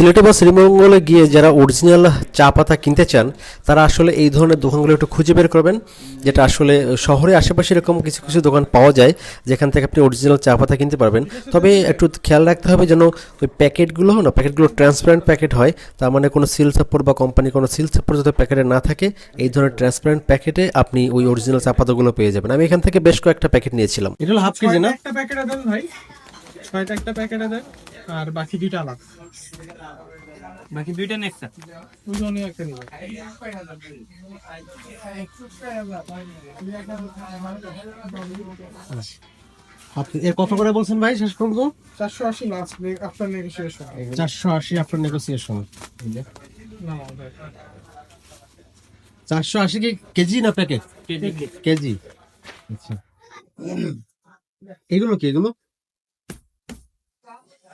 সিলেটে বা শ্রীমঙ্গলে গিয়ে যারা অরিজিনাল চা পাতা কিনতে চান তারা আসলে এই ধরনের দোকানগুলো একটু খুঁজে বের করবেন যেটা আসলে শহরে আশেপাশে এরকম কিছু কিছু দোকান পাওয়া যায় যেখান থেকে আপনি অরিজিনাল চা পাতা কিনতে পারবেন। তবে একটু খেয়াল রাখতে হবে যেন ওই প্যাকেটগুলো না প্যাকেটগুলো ট্রান্সপারেন্ট প্যাকেট হয় তার মানে কোনো সিল সাপোর্ট বা কোম্পানি কোনো সিল সাপোর্ট যাতে প্যাকেটে না থাকে এই ধরনের ট্রান্সপারেন্ট প্যাকেটে আপনি ওই অরিজিনাল চা পাতাগুলো পেয়ে যাবেন। আমি এখান থেকে বেশ কয়েকটা প্যাকেট নিয়েছিলাম। এটা হলো হাফ কেজি না? একটা প্যাকেটে দেন ভাই। ছয়টা একটা প্যাকেটে দেন আর বাকি দুইটা আলাদা। বাকি দুইটা নেক্সট দুজনে একটা নিবেন আপনি এর কত করে বলছেন ভাই শেষ পর্যন্ত চারশো আশি লাস্ট আফটার নেগোসিয়েশন চারশো আশি আপনার নেগোসিয়েশন না চারশো আশি কি কেজি না প্যাকেট কেজি। কেজি। আচ্ছা। এগুলো কি এগুলো?